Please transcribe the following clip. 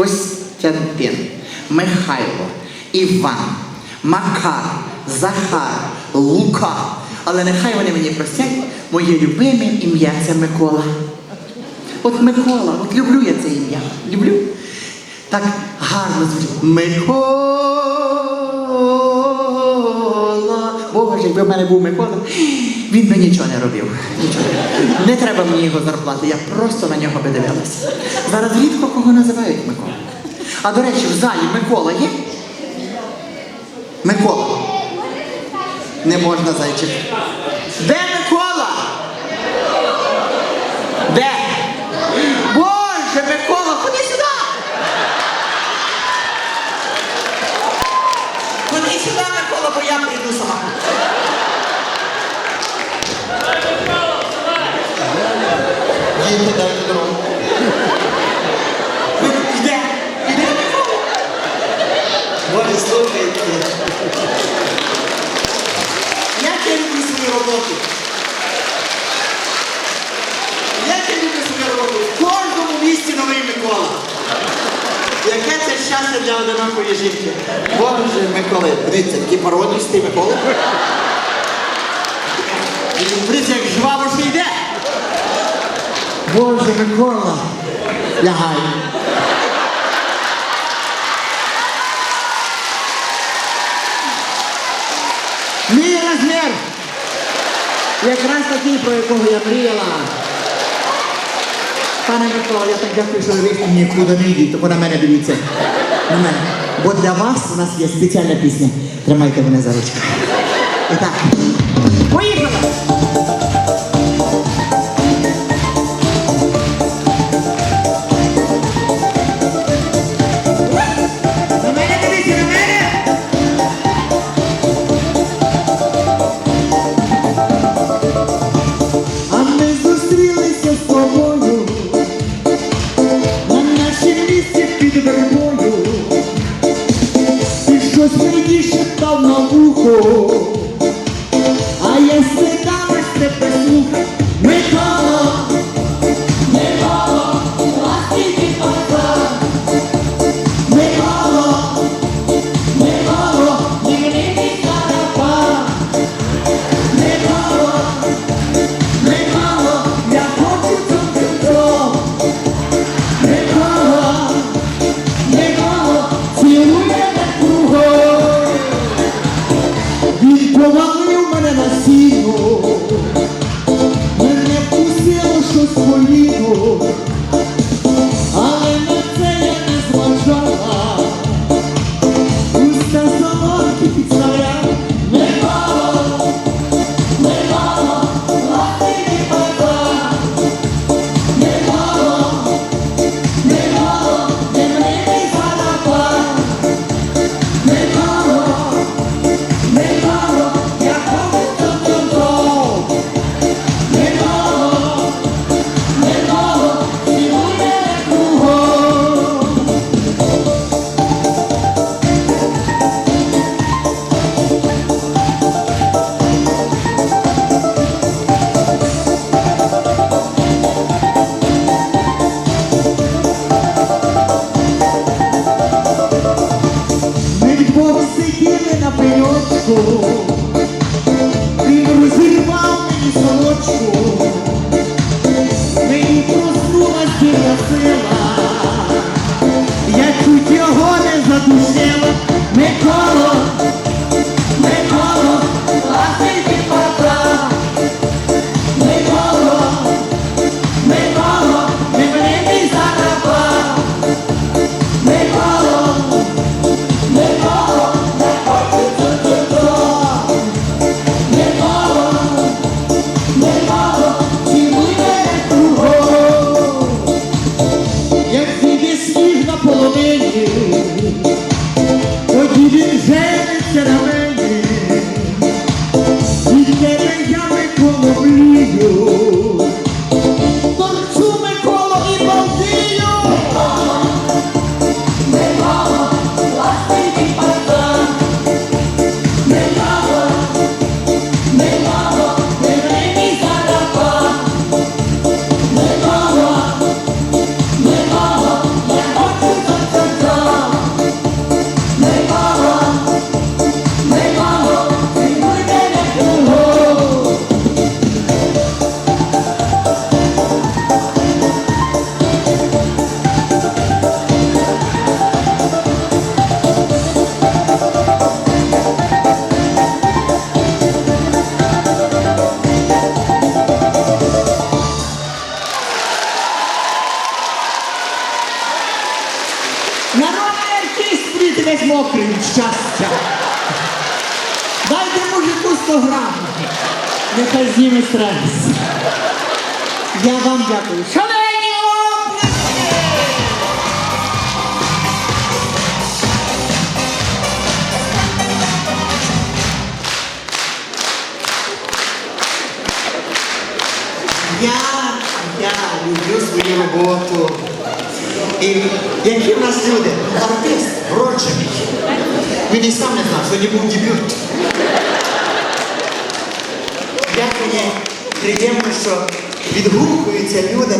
Костянтин, Михайло, Іван, Макар, Захар, Лука. Але нехай вони мені простять, моє любиме ім'я це Микола. От Микола, от люблю я це ім'я. Люблю. Так гарно звучить. Микола. Боже, якби в мене був Микола, він би нічого не робив. Нічого. Не треба мені його зарплати, я просто на нього би дивилася. Зараз рідко кого називають Микола. А до речі, в залі Микола є? Микола. Не можна зайчик. Де Микола? Де? Боже, Микола, ходи сюди! Ходи сюди, Микола, бо я прийду сама. Боже, слухайте. Як я люблю свою роботу. Як я люблю свою роботу. В кожному місті новий Микола. Яке це щастя для одинокої жінки. Боже, Миколи, дивіться, такі породісті Миколи. І Дивіться, як жваво що йде. Боже, Микола. Лягай. Мій розмір. Якраз такий, про якого я мріяла. Пане Микола, я так дякую, що ви нікуди не йдіть, тому на мене дивіться. На мене. Бо для вас у нас є спеціальна пісня. Тримайте мене за ручку. І так. Поїхали! Шептав на вухо, він розірвав мені сорочку, 이겨 від щастя. Дайте мужику 100 грам. Нехай зніме стрес. Я вам дякую. Я, я люблю свою роботу. І які в нас люди? Артист вроджений. Він і сам не знав, сьогодні був дебют. Як мені приємно, що відгукуються люди